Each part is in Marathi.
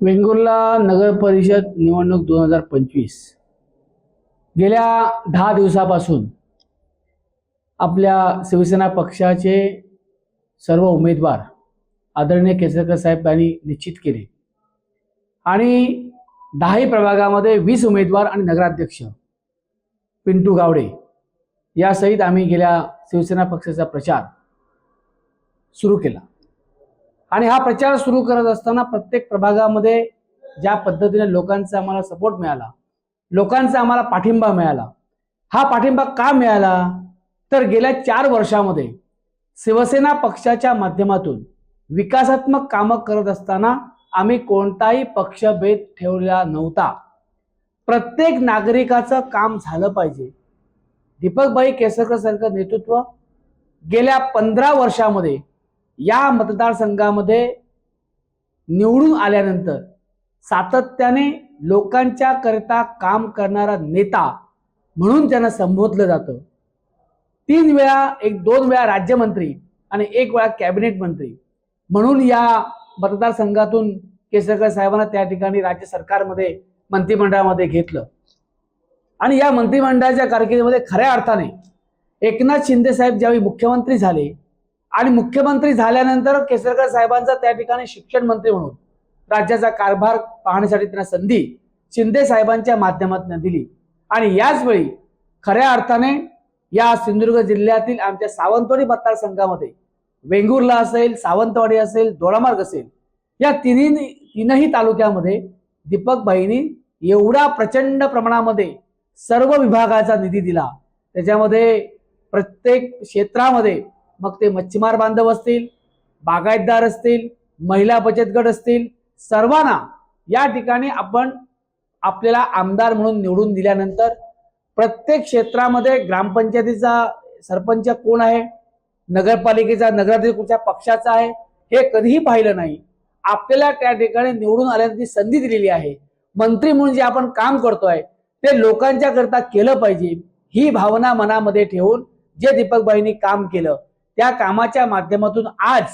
वेंगुर्ला नगर परिषद निवडणूक दोन हजार पंचवीस. गेल्या दहा दिवसापासून आपल्या शिवसेना पक्षाचे सर्व उमेदवार आदरणीय केसरकर साहेब यांनी निश्चित केले. आणि दहाही प्रभागामध्ये वीस उमेदवार आणि नगराध्यक्ष पिंटू गावडे यासहित आम्ही गेल्या शिवसेना पक्षाचा प्रचार सुरू केला. आणि हा प्रचार सुरू करत असताना प्रत्येक प्रभागामध्ये ज्या पद्धतीने लोकांचा आम्हाला सपोर्ट मिळाला लोकांचा आम्हाला पाठिंबा मिळाला. हा पाठिंबा का मिळाला? तर गेल्या चार वर्षामध्ये शिवसेना पक्षाच्या माध्यमातून विकासात्मक कामं करत असताना आम्ही कोणताही पक्षभेद ठेवला नव्हता. प्रत्येक नागरिकाचं काम झालं पाहिजे. दीपकबाई केसरकर सारखं नेतृत्व गेल्या पंधरा वर्षामध्ये या मतदारसंघामध्ये निवडून आल्यानंतर सातत्याने लोकांच्या करता काम करणारा नेता म्हणून त्यांना संबोधलं जातं. तीन वेळा एक दोन वेळा राज्यमंत्री आणि एक वेळा कॅबिनेट मंत्री म्हणून या मतदारसंघातून केसरकर साहेबांना त्या ठिकाणी राज्य सरकारमध्ये मंत्रिमंडळामध्ये घेतलं. आणि या मंत्रिमंडळाच्या कारकिर्दीमध्ये खऱ्या अर्थाने एकनाथ शिंदे साहेब ज्यावेळी मुख्यमंत्री झाले आणि मुख्यमंत्री झाल्यानंतर केसरकर साहेबांचा त्या ठिकाणी शिक्षण मंत्री म्हणून राज्याचा कारभार पाहण्यासाठी त्यांना संधी शिंदे साहेबांच्या माध्यमातून दिली. आणि याच वेळी खऱ्या अर्थाने या सिंधुदुर्ग जिल्ह्यातील आमच्या सावंतवाडी मतदारसंघामध्ये वेंगुर्ला असेल सावंतवाडी असेल दोडामार्ग असेल या तिन्ही तीनही तालुक्यामध्ये दीपक भाईनी एवढा प्रचंड प्रमाणामध्ये सर्व विभागाचा निधी दिला. त्याच्यामध्ये प्रत्येक क्षेत्रामध्ये मग ते मच्छीमार बांधव असतील बागायतदार असतील महिला बचत गट असतील सर्वांना या ठिकाणी आपण आपल्याला आमदार म्हणून निवडून दिल्यानंतर प्रत्येक क्षेत्रामध्ये ग्रामपंचायतीचा सरपंच कोण आहे? नगरपालिकेचा नगराध्यक्ष कुठच्या पक्षाचा आहे? हे कधीही पाहिलं नाही. आपल्याला त्या ठिकाणी निवडून आल्याची संधी दिलेली आहे. मंत्री म्हणून जे आपण काम करतोय ते लोकांच्या करता केलं पाहिजे ही भावना मनामध्ये ठेवून जे दीपकबाईंनी काम केलं त्या कामाच्या माध्यमातून आज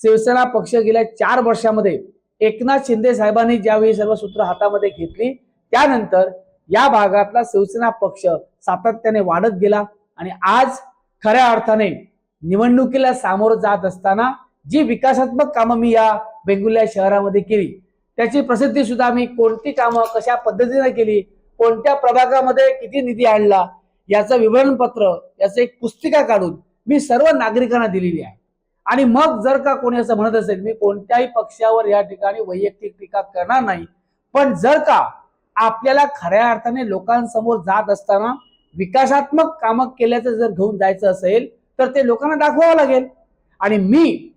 शिवसेना पक्ष गेल्या चार वर्षामध्ये एकनाथ शिंदे साहेबांनी ज्यावेळी सर्व सूत्र हातामध्ये घेतली त्यानंतर या भागातला शिवसेना पक्ष सातत्याने वाढत गेला आणि आज खऱ्या अर्थाने निवडणुकीला सामोरं जात असताना जी विकासात्मक कामं मी या वेंगुर्ला शहरामध्ये केली त्याची प्रसिद्धी सुद्धा मी कोणती कामं कशा पद्धतीने केली कोणत्या प्रभागामध्ये किती निधी आणला याचं विवरणपत्र याचं एक पुस्तिका काढून मी सर्व नागरिकांना दिलेली आहे. आणि मग जर का कोणी असं म्हणत असेल मी कोणत्याही पक्षावर या ठिकाणी वैयक्तिक टीका करणार नाही. पण जर का आपल्याला खऱ्या अर्थाने लोकांसमोर जात असताना विकासात्मक कामं केल्याचं जर घेऊन जायचं असेल तर ते लोकांना दाखवावं लागेल. आणि मी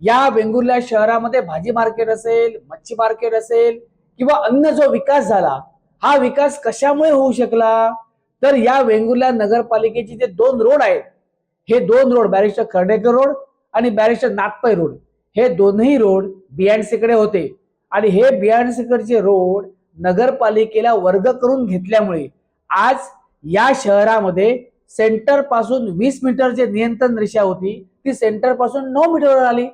या वेंगुर्ला शहरामध्ये भाजी मार्केट असेल मच्छी मार्केट असेल किंवा अन्य जो विकास झाला हा विकास कशामुळे होऊ शकला? तर या वेंगुर्ला नगरपालिकेचे जे दोन रोड आहेत हे दोन रोड बॅरिस्टर खर्डेकर रोड आणि बॅरिस्टर नागपै रोड. हे दोन्ही रोड BNC होते. आणि हे बियाणसीकडचे रोड नगरपालिकेला वर्ग करून घेतल्यामुळे आज या शहरामध्ये सेंटरपासून वीस मीटर जे नियंत्रण रेषा होती ती सेंटरपासून नऊ मीटरवर आली.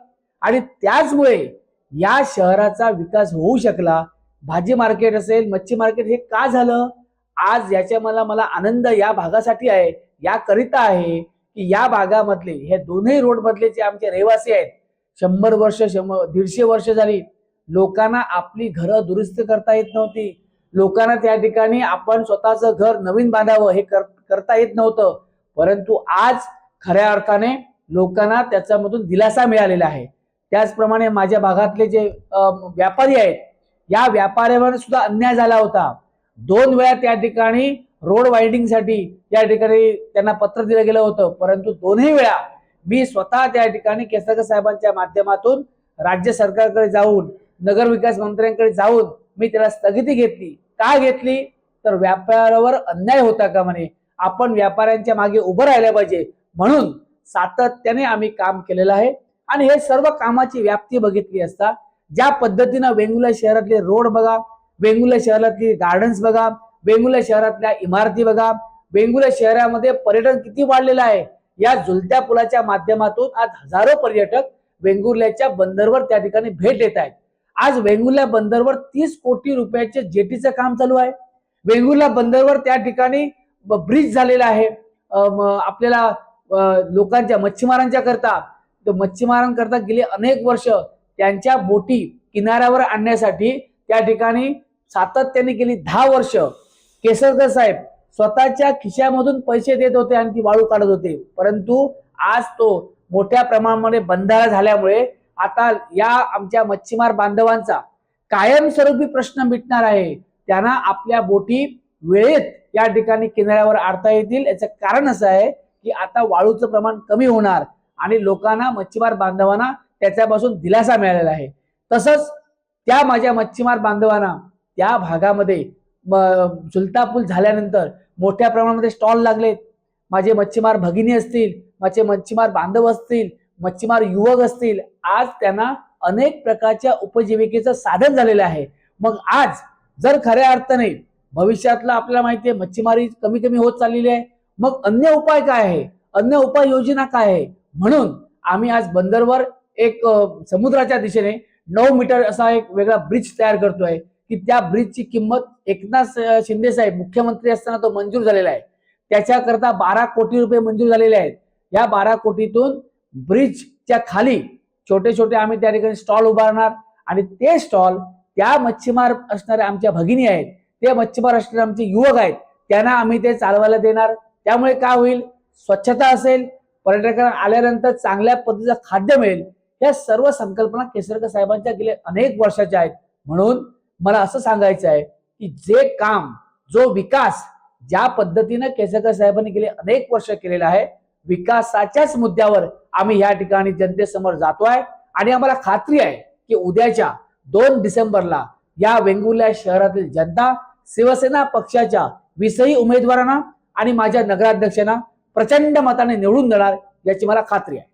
आणि त्याचमुळे या शहराचा विकास होऊ शकला. भाजी मार्केट असेल मच्छी मार्केट हे का झालं? आज याच्या मला मला आनंद या भागासाठी आहे. याकरिता आहे की या भागामधले हे दोन्ही रोडमधले जे आमचे रहिवासी आहेत शंभर वर्ष शंभर दीडशे वर्ष झाली लोकांना आपली घरं दुरुस्त करता येत नव्हती. लोकांना त्या ठिकाणी आपण स्वतःचं घर नवीन बांधावं हे कर करता येत नव्हतं. परंतु आज खऱ्या अर्थाने लोकांना त्याच्यामधून दिलासा मिळालेला आहे. त्याचप्रमाणे माझ्या भागातले जे व्यापारी आहेत या व्यापाऱ्यावर सुद्धा अन्याय झाला होता. दोन वेळा त्या ठिकाणी रोड वायडिंगसाठी या ठिकाणी त्यांना पत्र दिलं गेलं होतं. परंतु दोन्ही वेळा मी स्वतः त्या ठिकाणी केसरकर साहेबांच्या माध्यमातून राज्य सरकारकडे जाऊन नगर विकास मंत्र्यांकडे जाऊन मी त्याला स्थगिती घेतली. का घेतली? तर व्यापारावर अन्याय होता का म्हणे? आपण व्यापाऱ्यांच्या मागे उभं राहिलं पाहिजे. म्हणून सातत्याने आम्ही काम केलेलं आहे. आणि हे सर्व कामाची व्याप्ती बघितली असता ज्या पद्धतीनं वेंगुला शहरातले रोड बघा वेंगुला शहरातली गार्डन्स बघा वेंगुर्ला शहरातल्या इमारती बघा. वेंगुर्ला शहरामध्ये पर्यटन किती वाढलेलं आहे? या झुलत्या पुलाच्या माध्यमातून आज हजारो पर्यटक वेंगुर्ल्याच्या बंदरवर त्या ठिकाणी भेट देत आहेत. आज वेंगुर्ला बंदरवर तीस कोटी रुपयाचे जेटीचं काम चालू आहे. वेंगुर्ला बंदरवर त्या ठिकाणी ब्रिज झालेला आहे. आपल्याला लोकांच्या मच्छीमारांच्या करता तर मच्छीमारांकरता गेले अनेक वर्ष त्यांच्या बोटी किनाऱ्यावर आणण्यासाठी त्या ठिकाणी सातत्याने गेली दहा वर्ष. केसरकर साहेब स्वतःच्या खिशामधून पैसे देत होते आणि ती वाळू काढत होते. परंतु आज तो मोठ्या प्रमाणामध्ये बंधारा झाल्यामुळे आता या आमच्या मच्छीमार बांधवांचा कायमस्वरूपी प्रश्न मिटणार आहे. त्यांना आपल्या बोटी वेळेत या ठिकाणी किनाऱ्यावर आणता येतील. याचं कारण असं आहे की आता वाळूचं प्रमाण कमी होणार आणि लोकांना मच्छीमार बांधवांना त्याच्यापासून दिलासा मिळालेला आहे. तसंच त्या माझ्या मच्छीमार बांधवांना त्या भागामध्ये म- झाल्यानंतर मोठ्या प्रमाणामध्ये स्टॉल लागलेत माझे मच्छीमार भगिनी असतील माझे मच्छीमार बांधव असतील मच्छीमार युवक असतील आज त्यांना अनेक प्रकारच्या उपजीविकेचं साधन झालेलं आहे. मग आज जर खऱ्या अर्थाने भविष्यातला आपल्याला माहिती आहे मच्छीमारी कमी कमी होत चाललेली आहे मग अन्य उपाय काय आहे? अन्य उपाय योजना काय आहे? म्हणून आम्ही आज बंदरवर एक समुद्राच्या दिशेने नऊ मीटर असा एक वेगळा ब्रिज तयार करतोय. की त्या ब्रिजची किंमत एकनाथ शिंदे साहेब मुख्यमंत्री असताना तो मंजूर झालेला आहे. त्याच्याकरता बारा कोटी रुपये मंजूर झालेले आहेत. या बारा कोटीतून ब्रिजच्या खाली छोटे छोटे आम्ही त्या ठिकाणी स्टॉल उभारणार आणि ते स्टॉल त्या मच्छीमार असणाऱ्या आमच्या भगिनी आहेत ते मच्छीमार असणारे आमचे युवक आहेत त्यांना आम्ही ते चालवायला देणार. त्यामुळे काय होईल? स्वच्छता असेल पर्यटकांना आल्यानंतर चांगल्या पद्धतीचं खाद्य मिळेल. या सर्व संकल्पना केसरकर साहेबांच्या गेल्या अनेक वर्षाच्या आहेत. म्हणून मला असं सांगायचं आहे की जे काम जो विकास ज्या पद्धतीनं केसरकर साहेबांनी गेले अनेक वर्ष केलेला आहे विकासाच्याच मुद्द्यावर आम्ही या ठिकाणी जनतेसमोर जातोय. आणि आम्हाला खात्री आहे की उद्याच्या दोन डिसेंबरला या वेंगुर्ल्या शहरातील जनता शिवसेना पक्षाच्या विसही उमेदवारांना आणि माझ्या नगराध्यक्षांना प्रचंड मताने निवडून देणार याची मला खात्री आहे.